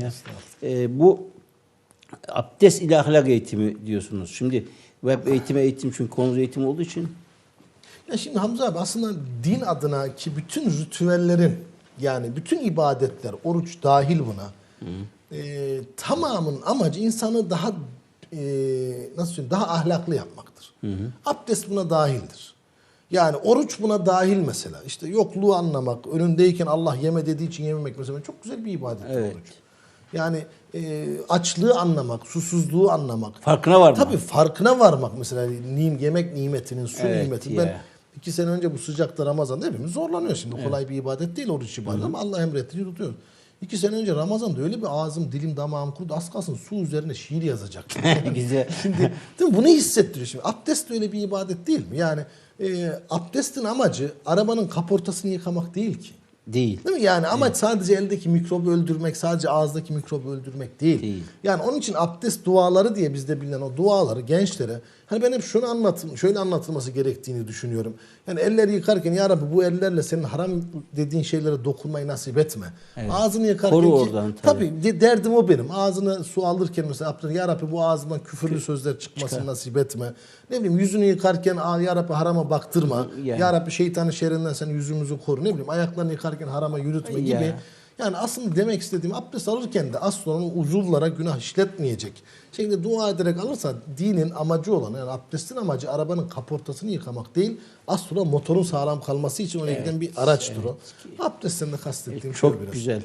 Ya. Ee, bu abdest ile ahlak eğitimi diyorsunuz. Şimdi web eğitimi eğitim çünkü konu eğitim olduğu için Ya şimdi Hamza abi aslında din adına ki bütün ritüellerin yani bütün ibadetler, oruç dahil buna e, tamamının amacı insanı daha e, nasıl söyleyeyim daha ahlaklı yapmaktır. Abdest buna dahildir. Yani oruç buna dahil mesela. İşte yokluğu anlamak, önündeyken Allah yeme dediği için yememek mesela çok güzel bir ibadet Evet. oruç. Yani e, açlığı anlamak, susuzluğu anlamak. farkına var mı? Tabii farkına varmak mesela nim, yemek nimetinin, su Evet nimetinin. ya. Ben iki sene önce bu sıcakta Ramazan'da hepimiz zorlanıyor şimdi. Kolay bir ibadet değil oruç ibadeti ama Allah emrettiğini tutuyoruz. İki sene önce Ramazan'da öyle bir ağzım, dilim, damağım kurudu. Az kalsın su üzerine şiir yazacaktım. Güzel. Şimdi değil mi? bunu hissettiriyor şimdi. Abdest de öyle bir ibadet değil mi? Yani e, abdestin amacı arabanın kaportasını yıkamak değil ki. Değil. Değil mi? Yani amaç sadece eldeki mikrobu öldürmek, sadece ağızdaki mikrobu öldürmek değil. Değil. Yani onun için abdest duaları diye bizde bilinen o duaları gençlere hani ben hep şunu anlatım, şöyle anlatılması gerektiğini düşünüyorum. Yani elleri yıkarken ya Rabbi bu ellerle senin haram dediğin şeylere dokunmayı nasip etme. Ağzını yıkarken Koru ki- oradan tabii. tabii de- derdim o benim. Ağzına su alırken mesela abdest ya Rabbi bu ağzımdan küfürlü sözler çıkmasını nasip etme. Ne bileyim yüzünü yıkarken "Aa, ya Rabbi harama baktırma. Yani. Ya Rabbi şeytanın şerrinden sen yüzümüzü koru. Ne bileyim ayaklarını yıkarken harama yürütme Ya. gibi. Yani aslında demek istediğim abdest alırken de az sonra uzuvlara günah işletmeyecek. Şekilde dua ederek alırsa dinin amacı olan yani abdestin amacı arabanın kaportasını yıkamak değil. Az sonra motorun sağlam kalması için oraya giden bir araçtır o. Abdestten de kastettiğim Çok şey biraz. güzel.